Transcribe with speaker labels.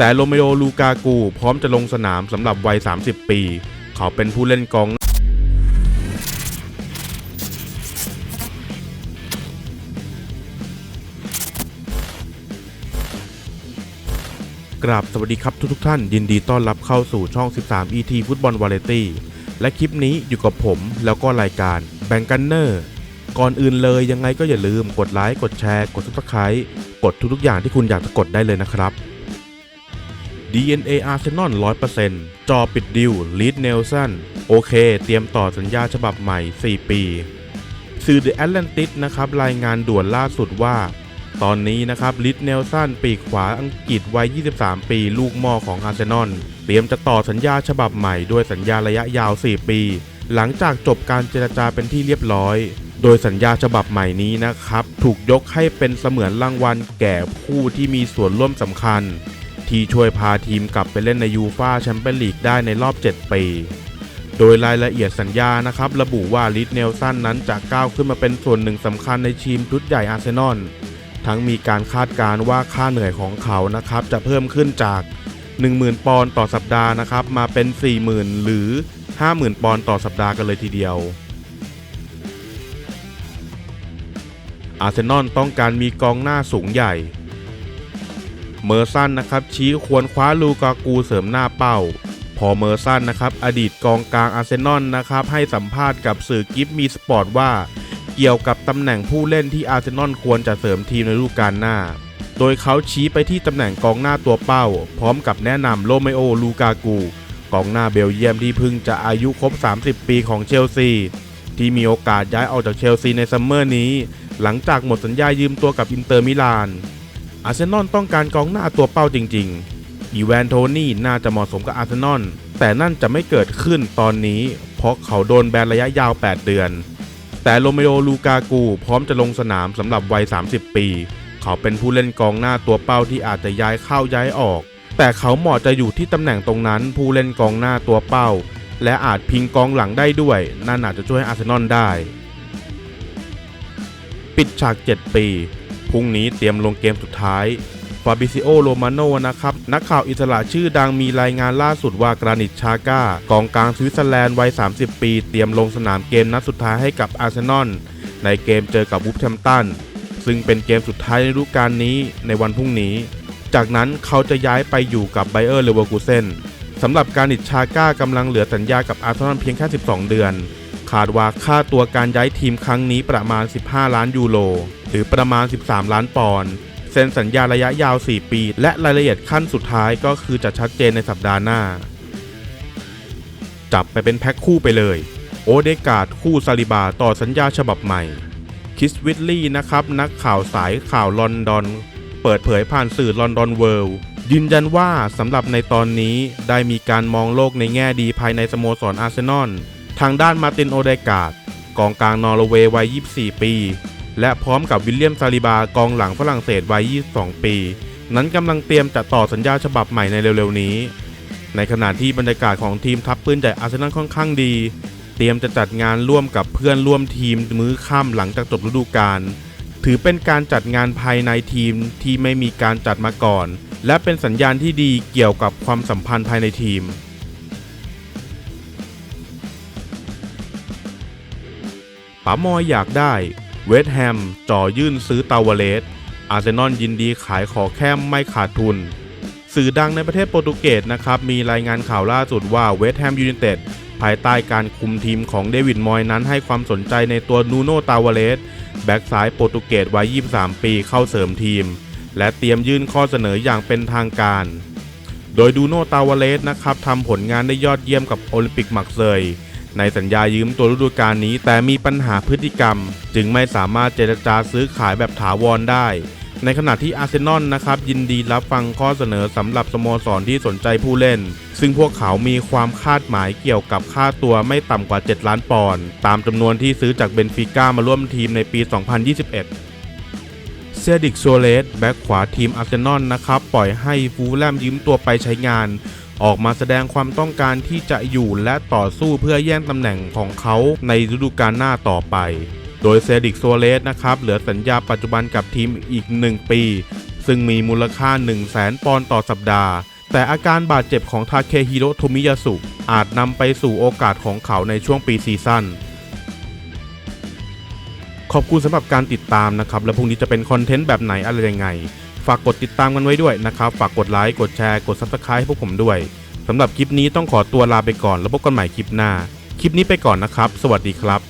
Speaker 1: แต่โรเมโอลูกากูพร้อมจะลงสนามสำหรับวัย 30 ปี เขาเป็นผู้เล่นกองกราบสวัสดีครับทุกทท่าน ยินดีต้อนรับเข้าสู่ช่อง 13 ET ฟุตบอลวาเลตี้และคลิปนี้อยู่กับผมแล้วก็รายการแบงกันเนอร์ก่อนอื่นเลยยังไงก็อย่าลืมกดไลค์กดแชร์ กด subscribe กดทุกๆอย่างที่คุณอยากจะกดได้เลยนะครับ DNA Arsenal 100%จอปิดดิวลีดเนลสันโอเค เตรียมต่อสัญญาฉบับใหม่ 4 ปี สื่อ The Atlantic นะครับ รายงานด่วนล่าสุดว่า ตอนนี้นะครับลิดเนลสันปีกขวาอังกฤษวัย 23 ปี ลูกมอของอาร์เซนอลเตรียมจะต่อสัญญาฉบับใหม่ด้วยสัญญาระยะยาว 4 ปี หลังจากจบการเจรจาเป็นที่เรียบร้อยโดยสัญญาฉบับใหม่นี้นะครับ ถูกยกให้เป็นเสมือนรางวัลแก่ผู้ที่มีส่วนร่วมสำคัญ ที่ช่วยพาทีมกลับไปเล่นในยูฟาแชมเปี้ยนลีกได้ในรอบ 7 ปี โดยรายละเอียดสัญญานะครับ ระบุว่าลิดเนลสันนั้นจะก้าวขึ้นมาเป็นส่วนหนึ่งสำคัญในทีมชุดใหญ่อาร์เซนอลทั้งมีการคาดการณ์ว่าค่าเหนื่อยของเขานะครับ จะเพิ่มขึ้นจาก 10,000 ปอนด์ต่อสัปดาห์นะครับ มาเป็น 40,000 หรือ 50,000 ปอนด์ต่อสัปดาห์กันเลยทีเดียวอาร์เซนอลต้องการมีกองหน้าสูงใหญ่ เมอร์สันนะครับชี้ควรคว้าลูกากูเสริมหน้าเป้า พอเมอร์สันนะครับอดีตกองกลางอาร์เซนอลนะครับให้สัมภาษณ์กับสื่อกิฟมีสปอร์ตว่า เกี่ยวกับตำแหน่งผู้เล่นที่อาร์เซนอลควรจะเสริมทีมในฤดูกาลหน้า โดยเขาชี้ไปที่ตำแหน่งกองหน้าตัวเป้า พร้อมกับแนะนำโรเมโอลูกากูกองหน้าเบลเยียมที่เพิ่งจะอายุครบ 30 ปีของเชลซีที่มีโอกาสย้ายออกจากเชลซีในซัมเมอร์นี้ หลังจากหมดสัญญายืมตัวกับอินเตอร์มิลาน อาร์เซนอลต้องการกองหน้าตัวเป้าจริงๆ อีแวนโทนี่น่าจะเหมาะสมกับอาร์เซนอล แต่นั่นจะไม่เกิดขึ้นตอนนี้ เพราะเขาโดนแบนระยะยาว 8 เดือน แต่โรเมโอลูกากูพร้อมจะลงสนามสำหรับวัย 30 ปี เขาเป็นผู้เล่นกองหน้าตัวเป้าที่อาจจะย้ายเข้าย้ายออก แต่เขาเหมาะจะอยู่ที่ตำแหน่งตรงนั้น ผู้เล่นกองหน้าตัวเป้า และอาจพิงกองหลังได้ด้วย นั่นอาจจะช่วยอาร์เซนอลได้ ปิดฉาก 7 ปี รุ่งนี้เตรียมลงเกมสุดท้ายฟาบิซิโอ โรมาโนนะครับ นักข่าวอิสระชื่อดังมีรายงานล่าสุดว่ากรานิตชาก้ากองกลางสวิตเซอร์แลนด์วัย 30 ปี เตรียมลงสนามเกมนัดสุดท้ายให้กับอาร์เซนอลในเกมเจอกับวูฟแฮมป์ตันซึ่งเป็นเกมสุดท้ายในฤดูกาลนี้ในวันพรุ่งนี้ จากนั้นเขาจะย้ายไปอยู่กับไบเออร์เลเวอร์กูเซนสำหรับการนิตชาก้ากำลังเหลือสัญญากับอาร์เซนอลเพียงแค่ 12 เดือน คาดว่าค่าตัวการย้ายทีมครั้งนี้ประมาณ 15 ล้านยูโรหรือประมาณ 13 ล้านปอนด์เซ็นสัญญาระยะยาว 4 ปี และรายละเอียดขั้นสุดท้ายก็คือจะชัดเจนในสัปดาห์หน้า จับไปเป็นแพ็คคู่ไปเลย โอเดกาดคู่ซาลิบาต่อสัญญาฉบับใหม่ คิสวิตลี่นะครับนักข่าวสายข่าวลอนดอน เปิดเผยผ่านสื่อลอนดอนเวิลด์ยืนยันว่าสำหรับในตอนนี้ได้มีการมองโลกในแง่ดีภายในสโมสรอาร์เซนอล ทางด้านมาตินโอเดกาดกองกลางนอร์เวย์วัย 24 ปี และพร้อมกับวิลเลียมซาลิบากองหลังฝรั่งเศสวัย 22 ปี นั้นกำลังเตรียมจะต่อสัญญาฉบับใหม่ในเร็วๆนี้ ในขณะที่บรรยากาศของทีมทัพปืนใหญ่อาร์เซนอลค่อนข้างดี เตรียมจะจัดงานร่วมกับเพื่อนร่วมทีมมื้อค่ำหลังจากจบฤดูกาลถือเป็นการจัดงานภายในทีมที่ไม่มีการจัดมาก่อน และเป็นสัญญาณที่ดีเกี่ยวกับความสัมพันธ์ภายในทีม ป๋ามอยอยากได้ เวสแฮมจ่อยื่นซื้อตาวาเลส อาร์เซนอลยินดีขายขอแค่ไม่ขาดทุน สื่อดังในประเทศโปรตุเกสนะครับ มีรายงานข่าวล่าสุดว่าเวสแฮมยูไนเต็ดภายใต้การคุมทีมของเดวิดมอยนั้นให้ความสนใจในตัวนูโนตาวาเลส แบ็กซ้ายโปรตุเกสวัย 23 ปีเข้าเสริมทีม และเตรียมยื่นข้อเสนออย่างเป็นทางการ โดยดูโนตาวาเลสนะครับทำผลงานได้ยอดเยี่ยมกับโอลิมปิกมักเซย ในสัญญายืมตัวฤดูกาลนี้ แต่มีปัญหาพฤติกรรม จึงไม่สามารถเจรจาซื้อขายแบบถาวรได้ ในขณะที่อาร์เซนอลนะครับยินดีรับฟังข้อเสนอสำหรับสโมสรที่สนใจผู้เล่น ซึ่งพวกเขามีความคาดหมายเกี่ยวกับค่าตัวไม่ต่ำกว่า 7 ล้านปอนด์ตามจำนวนที่ซื้อจากเบนฟิก้ามาร่วมทีมในปี 2021เซดิกโซเลสแบ็กขวาทีมอาร์เซนอลนะครับ ปล่อยให้ฟูแลมยืมตัวไปใช้งาน ออกมาแสดงความต้องการที่จะอยู่และต่อสู้เพื่อแย่งตำแหน่งของเขาในฤดูกาลหน้าต่อไป โดยเซดิกโซเลสนะครับเหลือสัญญาปัจจุบันกับทีมอีก 1 ปี ซึ่งมีมูลค่า 1 0 0 0 0แสนปอนด์ต่อสัปดาห์ แต่อาการบาดเจ็บของทาเคฮิโรโทมิยาสุอาจนำไปสู่โอกาสของเขาในช่วงปีซีซั่นขอบคุณสำหรับการติดตามนะครับ และพรุ่งนี้จะเป็นคอนเทนต์แบบไหนอะไรยังไง ฝากกดติดตามกันไว้ด้วยนะครับ ฝากกดไลค์กดแชร์กด Subscribe ให้พวกผมด้วยสำหรับคลิปนี้ต้องขอตัวลาไปก่อน แล้วพบกันใหม่คลิปหน้า คลิปนี้ไปก่อนนะครับ สวัสดีครับ